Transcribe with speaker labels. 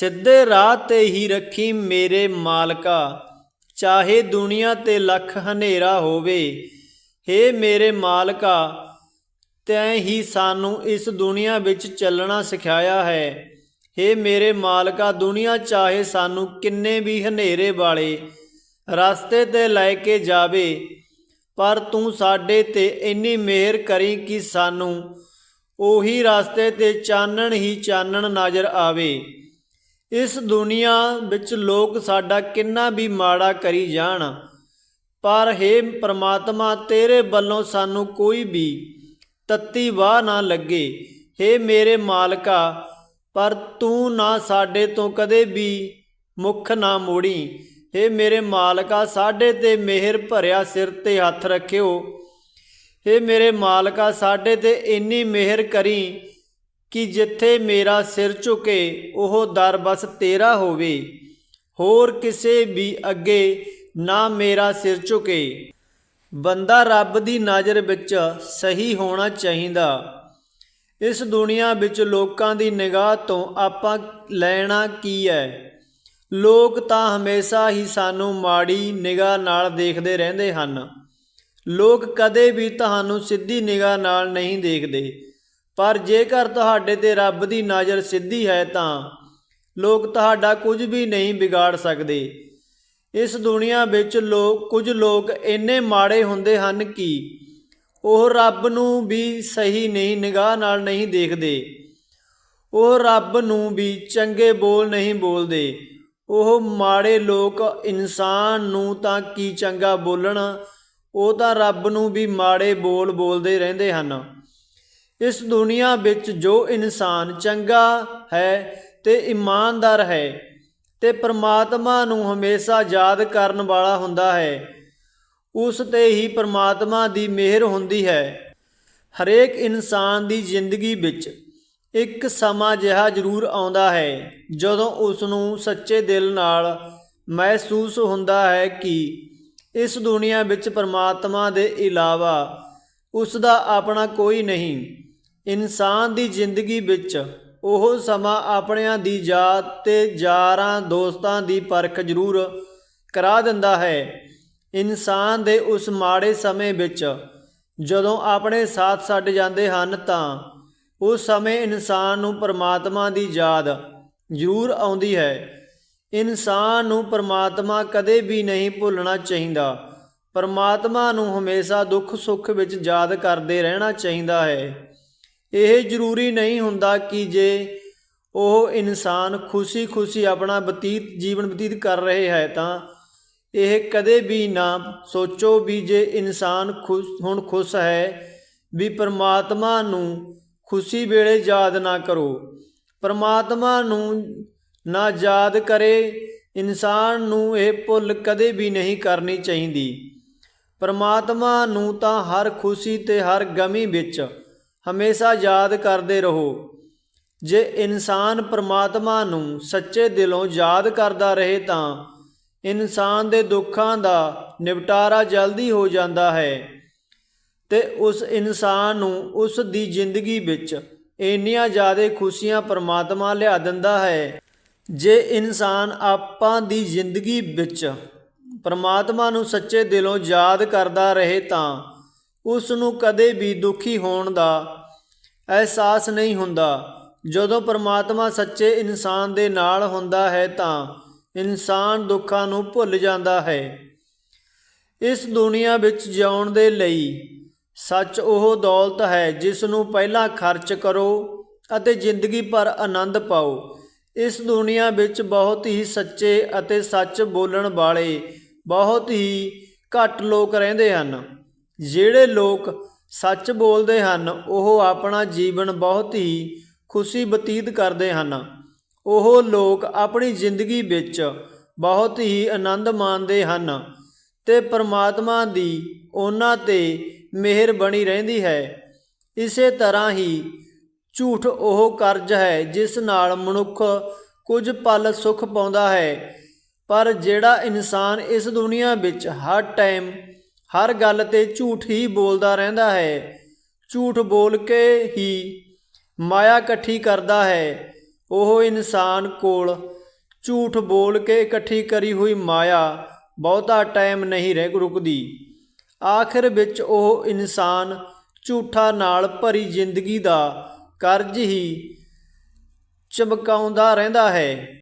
Speaker 1: ਸਿੱਧੇ ਰਾਹ ਤੇ ਹੀ ਰੱਖੀ ਮੇਰੇ ਮਾਲਕਾ। ਚਾਹੇ ਦੁਨੀਆ ਤੇ ਲੱਖ ਹਨੇਰਾ ਹੋਵੇ, ਹੇ ਮੇਰੇ ਮਾਲਕਾ, ਤੈਂ ਹੀ ਸਾਨੂੰ ਇਸ ਦੁਨੀਆ ਵਿੱਚ ਚੱਲਣਾ ਸਿਖਾਇਆ ਹੈ। ਹੇ ਮੇਰੇ ਮਾਲਕਾ, ਦੁਨੀਆ ਚਾਹੇ ਸਾਨੂੰ ਕਿੰਨੇ ਵੀ ਹਨੇਰੇ ਵਾਲੇ, ਰਸਤੇ ਤੇ ਲੈ ਕੇ ਜਾਵੇ, ਪਰ ਤੂੰ ਸਾਡੇ ਤੇ ਇੰਨੀ ਮਿਹਰ ਕਰੀ ਕਿ ਸਾਨੂੰ ਉਹੀ ਰਸਤੇ ਤੇ ਚਾਨਣ ਹੀ ਚਾਨਣ ਨਜ਼ਰ ਆਵੇ। ਇਸ ਦੁਨੀਆ ਵਿੱਚ ਲੋਕ ਸਾਡਾ ਕਿੰਨਾ ਵੀ ਮਾੜਾ ਕਰੀ ਜਾਣ, ਪਰ ਹੇ ਪ੍ਰਮਾਤਮਾ, ਤੇਰੇ ਵੱਲੋਂ ਸਾਨੂੰ ਕੋਈ ਵੀ ਤੱਤੀ ਵਾਹ ਨਾ ਲੱਗੇ। ਹੇ ਮੇਰੇ ਮਾਲਕਾ, ਪਰ ਤੂੰ ਨਾ ਸਾਡੇ ਤੋਂ ਕਦੇ ਵੀ ਮੁੱਖ ਨਾ ਮੋੜੀ। ਹੇ ਮੇਰੇ ਮਾਲਕਾ, ਸਾਡੇ ਤੇ ਮਿਹਰ ਭਰਿਆ ਸਿਰ ਤੇ ਹੱਥ ਰੱਖਿਓ। ਹੇ ਮੇਰੇ ਮਾਲਕਾ, ਸਾਡੇ ਤੇ ਇੰਨੀ ਮਿਹਰ ਕਰੀ ਕਿ ਜਿੱਥੇ ਮੇਰਾ ਸਿਰ ਝੁਕੇ, ਉਹ ਦਰ ਬਸ ਤੇਰਾ ਹੋਵੇ। ਹੋਰ ਕਿਸੇ ਵੀ ਅੱਗੇ ਨਾ ਮੇਰਾ ਸਿਰ ਝੁਕੇ। ਬੰਦਾ ਰੱਬ ਦੀ ਨਜ਼ਰ ਵਿੱਚ ਸਹੀ ਹੋਣਾ ਚਾਹੀਦਾ। ਇਸ ਦੁਨੀਆ ਵਿੱਚ ਲੋਕਾਂ ਦੀ ਨਿਗਾਹ ਤੋਂ ਆਪਾਂ ਲੈਣਾ ਕੀ ਹੈ? ਲੋਕ ਤਾਂ ਹਮੇਸ਼ਾ ਹੀ ਸਾਨੂੰ ਮਾੜੀ ਨਿਗਾਹ ਨਾਲ ਦੇਖਦੇ ਰਹਿੰਦੇ ਹਨ। ਲੋਕ ਕਦੇ ਵੀ ਤੁਹਾਨੂੰ ਸਿੱਧੀ ਨਿਗਾਹ ਨਾਲ ਨਹੀਂ ਦੇਖਦੇ। ਪਰ ਜੇਕਰ ਤੁਹਾਡੇ ਤੇ ਰੱਬ ਦੀ ਨਜ਼ਰ ਸਿੱਧੀ ਹੈ ਤਾਂ ਲੋਕ ਤੁਹਾਡਾ ਕੁਝ ਵੀ ਨਹੀਂ ਵਿਗਾੜ ਸਕਦੇ। ਇਸ ਦੁਨੀਆ ਵਿੱਚ ਲੋਕ, ਕੁਝ ਲੋਕ ਇੰਨੇ ਮਾੜੇ ਹੁੰਦੇ ਹਨ ਕਿ ਉਹ ਰੱਬ ਨੂੰ ਵੀ ਸਹੀ ਨਹੀਂ, ਨਿਗਾਹ ਨਾਲ ਨਹੀਂ ਦੇਖਦੇ। ਉਹ ਰੱਬ ਨੂੰ ਵੀ ਚੰਗੇ ਬੋਲ ਨਹੀਂ ਬੋਲਦੇ। ਉਹ ਮਾੜੇ ਲੋਕ ਇਨਸਾਨ ਨੂੰ ਤਾਂ ਕੀ ਚੰਗਾ ਬੋਲਣ, ਉਹ ਤਾਂ ਰੱਬ ਨੂੰ ਵੀ ਮਾੜੇ ਬੋਲ ਬੋਲਦੇ ਰਹਿੰਦੇ ਹਨ। ਇਸ ਦੁਨੀਆ ਵਿੱਚ ਜੋ ਇਨਸਾਨ ਚੰਗਾ ਹੈ ਤੇ ਇਮਾਨਦਾਰ ਹੈ ਤੇ ਪ੍ਰਮਾਤਮਾ ਨੂੰ ਹਮੇਸ਼ਾ ਯਾਦ ਕਰਨ ਵਾਲਾ ਹੁੰਦਾ ਹੈ, ਉਸ ਤੇ ਹੀ ਪ੍ਰਮਾਤਮਾ ਦੀ ਮਿਹਰ ਹੁੰਦੀ ਹੈ। ਹਰੇਕ ਇਨਸਾਨ ਦੀ ਜ਼ਿੰਦਗੀ ਵਿੱਚ ਇੱਕ ਸਮਾਂ ਜਿਹਾ ਜ਼ਰੂਰ ਆਉਂਦਾ ਹੈ, ਜਦੋਂ ਉਸ ਨੂੰ ਸੱਚੇ ਦਿਲ ਨਾਲ ਮਹਿਸੂਸ ਹੁੰਦਾ ਹੈ ਕਿ ਇਸ ਦੁਨੀਆ ਵਿੱਚ ਪ੍ਰਮਾਤਮਾ ਦੇ ਇਲਾਵਾ ਉਸ ਦਾ ਆਪਣਾ ਕੋਈ ਨਹੀਂ। ਇਨਸਾਨ ਦੀ ਜ਼ਿੰਦਗੀ ਵਿੱਚ ਉਹ ਸਮਾਂ ਆਪਣਿਆਂ ਦੀ ਯਾਦ ਤੇ ਯਾਰਾਂ ਦੋਸਤਾਂ ਦੀ ਪਰਖ ਜ਼ਰੂਰ ਕਰਾ ਦਿੰਦਾ ਹੈ। ਇਨਸਾਨ ਦੇ ਉਸ ਮਾੜੇ ਸਮੇਂ ਵਿੱਚ ਜਦੋਂ ਆਪਣੇ ਸਾਥ ਛੱਡ ਜਾਂਦੇ ਹਨ ਤਾਂ ਉਸ ਸਮੇਂ ਇਨਸਾਨ ਨੂੰ ਪਰਮਾਤਮਾ ਦੀ ਯਾਦ ਜ਼ਰੂਰ ਆਉਂਦੀ ਹੈ। ਇਨਸਾਨ ਨੂੰ ਪਰਮਾਤਮਾ ਕਦੇ ਵੀ ਨਹੀਂ ਭੁੱਲਣਾ ਚਾਹੀਦਾ। ਪਰਮਾਤਮਾ ਨੂੰ ਹਮੇਸ਼ਾ ਦੁੱਖ ਸੁੱਖ ਵਿੱਚ ਯਾਦ ਕਰਦੇ ਰਹਿਣਾ ਚਾਹੀਦਾ ਹੈ। ਇਹ ਜ਼ਰੂਰੀ ਨਹੀਂ ਹੁੰਦਾ ਕਿ ਜੇ ਉਹ ਇਨਸਾਨ ਖੁਸ਼ੀ-ਖੁਸ਼ੀ ਆਪਣਾ ਬਤੀਤ, ਜੀਵਨ ਬਤੀਤ ਕਰ ਰਹੇ ਹੈ ਤਾਂ ਇਹ ਕਦੇ ਵੀ ਨਾ ਸੋਚੋ ਵੀ ਜੇ ਇਨਸਾਨ ਖੁਸ਼, ਹੁਣ ਖੁਸ਼ ਹੈ ਵੀ ਪਰਮਾਤਮਾ ਨੂੰ ਖੁਸ਼ੀ ਵੇਲੇ ਯਾਦ ਨਾ ਕਰੋ। ਪਰਮਾਤਮਾ ਨੂੰ ਨਾ ਯਾਦ ਕਰੇ, ਇਨਸਾਨ ਨੂੰ ਇਹ ਭੁੱਲ ਕਦੇ ਵੀ ਨਹੀਂ ਕਰਨੀ ਚਾਹੀਦੀ। ਪਰਮਾਤਮਾ ਨੂੰ ਤਾਂ ਹਰ ਖੁਸ਼ੀ ਤੇ ਹਰ ਗਮੀ ਵਿੱਚ ਹਮੇਸ਼ਾ ਯਾਦ ਕਰਦੇ ਰਹੋ। ਜੇ ਇਨਸਾਨ ਪਰਮਾਤਮਾ ਨੂੰ ਸੱਚੇ ਦਿਲੋਂ ਯਾਦ ਕਰਦਾ ਰਹੇ ਤਾਂ ਇਨਸਾਨ ਦੇ ਦੁੱਖਾਂ ਦਾ ਨਿਪਟਾਰਾ ਜਲਦੀ ਹੋ ਜਾਂਦਾ ਹੈ ਤੇ ਉਸ ਇਨਸਾਨ ਨੂੰ ਉਸ ਦੀ ਜ਼ਿੰਦਗੀ ਵਿੱਚ ਇੰਨੀਆਂ ਜ਼ਿਆਦਾ ਖੁਸ਼ੀਆਂ ਪਰਮਾਤਮਾ ਲਿਆ ਦਿੰਦਾ ਹੈ। ਜੇ ਇਨਸਾਨ ਆਪਾਂ ਦੀ ਜ਼ਿੰਦਗੀ ਵਿੱਚ ਪਰਮਾਤਮਾ ਨੂੰ ਸੱਚੇ ਦਿਲੋਂ ਯਾਦ ਕਰਦਾ ਰਹੇ ਤਾਂ ਉਸ ਨੂੰ ਕਦੇ ਵੀ ਦੁਖੀ ਹੋਣ ਦਾ ਅਹਿਸਾਸ ਨਹੀਂ ਹੁੰਦਾ। ਜਦੋਂ ਪਰਮਾਤਮਾ ਸੱਚੇ ਇਨਸਾਨ ਦੇ ਨਾਲ ਹੁੰਦਾ ਹੈ ਤਾਂ ਇਨਸਾਨ ਦੁੱਖਾਂ ਨੂੰ ਭੁੱਲ ਜਾਂਦਾ ਹੈ। ਇਸ ਦੁਨੀਆ ਵਿੱਚ ਜਿਉਣ ਦੇ ਲਈ ਸੱਚ ਉਹ ਦੌਲਤ ਹੈ ਜਿਸ ਨੂੰ ਪਹਿਲਾਂ ਖਰਚ ਕਰੋ ਅਤੇ ਜ਼ਿੰਦਗੀ ਭਰ ਆਨੰਦ ਪਾਓ। ਇਸ ਦੁਨੀਆ ਵਿੱਚ ਬਹੁਤ ਹੀ ਸੱਚੇ ਅਤੇ ਸੱਚ ਬੋਲਣ ਵਾਲੇ ਬਹੁਤ ਹੀ ਘੱਟ ਲੋਕ ਰਹਿੰਦੇ ਹਨ। ਜਿਹੜੇ ਲੋਕ ਸੱਚ ਬੋਲਦੇ ਹਨ, ਉਹ ਆਪਣਾ ਜੀਵਨ ਬਹੁਤ ਹੀ ਖੁਸ਼ੀ ਬਤੀਤ ਕਰਦੇ ਹਨ। ਉਹ ਲੋਕ ਆਪਣੀ ਜ਼ਿੰਦਗੀ ਵਿੱਚ ਬਹੁਤ ਹੀ ਆਨੰਦ ਮਾਣਦੇ ਹਨ ਤੇ ਪਰਮਾਤਮਾ ਦੀ ਉਹਨਾਂ ਤੇ ਮਿਹਰ ਬਣੀ ਰਹਿੰਦੀ ਹੈ। ਇਸੇ ਤਰ੍ਹਾਂ ਹੀ ਝੂਠ ਉਹ ਕਰਜ਼ ਹੈ ਜਿਸ ਨਾਲ ਮਨੁੱਖ ਕੁਝ ਪਲ ਸੁਖ ਪਾਉਂਦਾ ਹੈ। ਪਰ ਜਿਹੜਾ ਇਨਸਾਨ ਇਸ ਦੁਨੀਆ ਵਿੱਚ ਹਰ ਟਾਈਮ ਹਰ ਗੱਲ ਤੇ ਝੂਠ ਹੀ ਬੋਲਦਾ ਰਹਿੰਦਾ ਹੈ। ਝੂਠ ਬੋਲ ਕੇ ਹੀ ਮਾਇਆ ਇਕੱਠੀ ਕਰਦਾ ਹੈ। ਉਹ ਇਨਸਾਨ ਕੋਲ ਝੂਠ ਬੋਲ ਕੇ ਇਕੱਠੀ ਕਰੀ ਹੋਈ ਮਾਇਆ ਬਹੁਤਾ ਟਾਈਮ ਨਹੀਂ ਰਹਿ ਰੁਕਦੀ। ਆਖਿਰ ਵਿੱਚ ਉਹ ਇਨਸਾਨ ਝੂਠਾਂ ਨਾਲ ਭਰੀ ਜ਼ਿੰਦਗੀ ਦਾ ਕਰਜ਼ ਹੀ ਚਮਕਾਉਂਦਾ ਰਹਿੰਦਾ ਹੈ।